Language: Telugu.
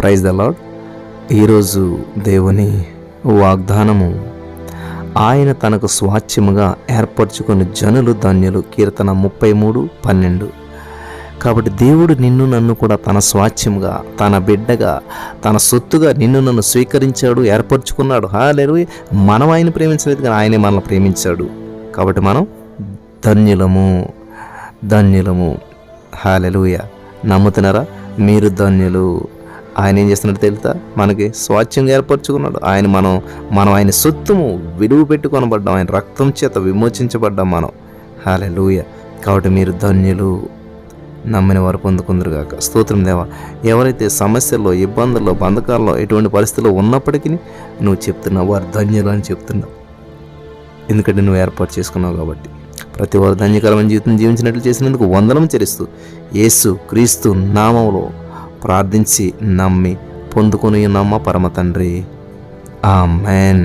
ప్రైజ్ ద లాడ్ ఈరోజు దేవుని వాగ్దానము ఆయన తనకు స్వాచ్ఛ్యముగా ఏర్పరచుకుని జనులు ధన్యులు కీర్తన ముప్పై మూడు పన్నెండు. కాబట్టి దేవుడు నిన్ను నన్ను కూడా తన స్వాచ్ఛముగా తన బిడ్డగా తన సొత్తుగా నిన్ను నన్ను స్వీకరించాడు ఏర్పరచుకున్నాడు. హాలేరు మనం ఆయన ప్రేమించలేదు కానీ ఆయనే మనల్ని ప్రేమించాడు. కాబట్టి మనం ధన్యులము ధన్యులము. హాలెలుయ. నమ్ముతున్నారా? మీరు ధన్యులు. ఆయన ఏం చేస్తున్నాడు తెలుసా? మనకి స్వాచ్ఛంగా ఏర్పరచుకున్నాడు. ఆయన మనం మనం ఆయన సొత్తుము విలువ పెట్టుకొనబడ్డాం. ఆయన రక్తం చేత విమోచించబడ్డాం మనం. హాలే లూయ కాబట్టి మీరు ధన్యులు. నమ్మిన వారు పొందుకుందరుగాక స్తోత్రం దేవా. ఎవరైతే సమస్యల్లో ఇబ్బందుల్లో బంధకాల్లో ఎటువంటి పరిస్థితుల్లో ఉన్నప్పటికీ నువ్వు చెప్తున్నావు వారు ధన్యులు అని చెప్తున్నావు. ఎందుకంటే నువ్వు ఏర్పాటు చేసుకున్నావు కాబట్టి. ప్రతి వారు ధన్యకరమైన జీవితం జీవించినట్లు చేసినందుకు వందనం చెల్లిస్తూ యేసు క్రీస్తు నామంలో ప్రార్థించి నమ్మి పొందుకొని నమ్మ పరమ తండ్రి మ్యాన్